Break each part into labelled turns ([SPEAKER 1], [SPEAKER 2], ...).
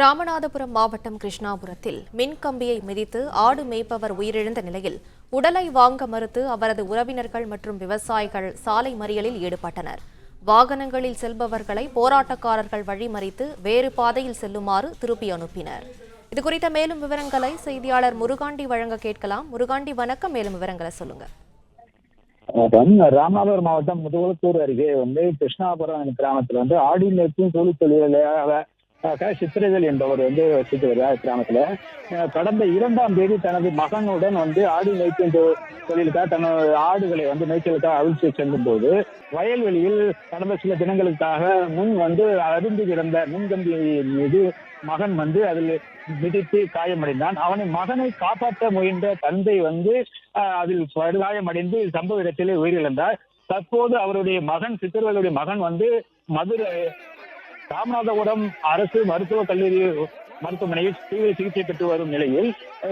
[SPEAKER 1] ராமநாதபுரம் மாவட்டம் கிருஷ்ணாபுரத்தில் மின் கம்பியை மிதித்து ஆடு மேய்ப்பவர் உயிரிழந்த நிலையில் உடலை வாங்க மறுத்து அவரது உறவினர்கள் மற்றும் விவசாயிகள் சாலை மறியலில் ஈடுபட்டனர். வாகனங்களில் செல்பவர்களை போராட்டக்காரர்கள் வழிமறித்து வேறு பாதையில் செல்லுமாறு திருப்பி அனுப்பினர். இதுகுறித்த மேலும் விவரங்களை செய்தியாளர் முருகாண்டி வழங்க கேட்கலாம். முருகாண்டி வணக்கம். மேலும் விவரங்களை சொல்லுங்க.
[SPEAKER 2] ராமநாதபுரம் மாவட்டம் முதுகுளத்தூர் அருகே வந்து கிருஷ்ணாபுரம் கிராமத்துல வந்து ஆடி நேர்த்தியும் கூலி தொழிலாளராக சித்திரவேல் என்பவர் வந்து வசித்து வருகிறார் கிராமத்துல. கடந்த இரண்டாம் தேதி தனது மகனுடன் வந்து ஆடு மேய்க்கும் தொழிலுக்காக தனது ஆடுகளை வந்து மேய்ச்சலுக்காக அவிழ்த்து செல்லும் போது வயல்வெளியில் கடந்த சில தினங்களுக்காக முன் வந்து அருந்து கிடந்த முன்கம்பி மீது மகன் வந்து அதில் மிதித்து காயமடைந்தான். அவனை மகனை காப்பாற்ற முயன்ற தந்தை வந்து ஆஹ், அதில் படுகாயமடைந்து சம்பவ இடத்திலே உயிரிழந்தார். தற்போது அவருடைய மகன் சித்தர்களுடைய மகன் வந்து மதுரை ராமநாதபுரம் அரசு மருத்துவக் கல்லூரி மருத்துவமனையில் தீவிர சிகிச்சை பெற்று வரும் நிலையில்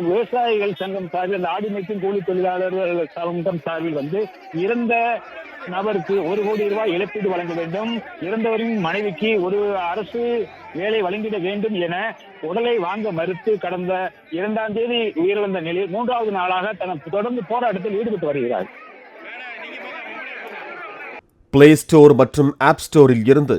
[SPEAKER 2] விவசாயிகள் சங்கம் சார்பில் அந்த ஆடி மேய்க்கும் கூலி தொழிலாளர்கள் சங்கம் சார்பில் வந்து இறந்த நபருக்கு ஒரு கோடி ரூபாய் இழப்பீடு வழங்க வேண்டும். இறந்தவரின் மனைவிக்கு ஒரு அரசு வேலை வழங்கிட வேண்டும் என உடலை வாங்க மறுத்து கடந்த இரண்டாம் தேதி உயிரிழந்த நிலையில் மூன்றாவது நாளாக தனக்கு தொடர்ந்து போராட்டத்தில் ஈடுபட்டு வருகிறார்.
[SPEAKER 3] பிளே ஸ்டோர் மற்றும் ஆப் ஸ்டோரில் இருந்து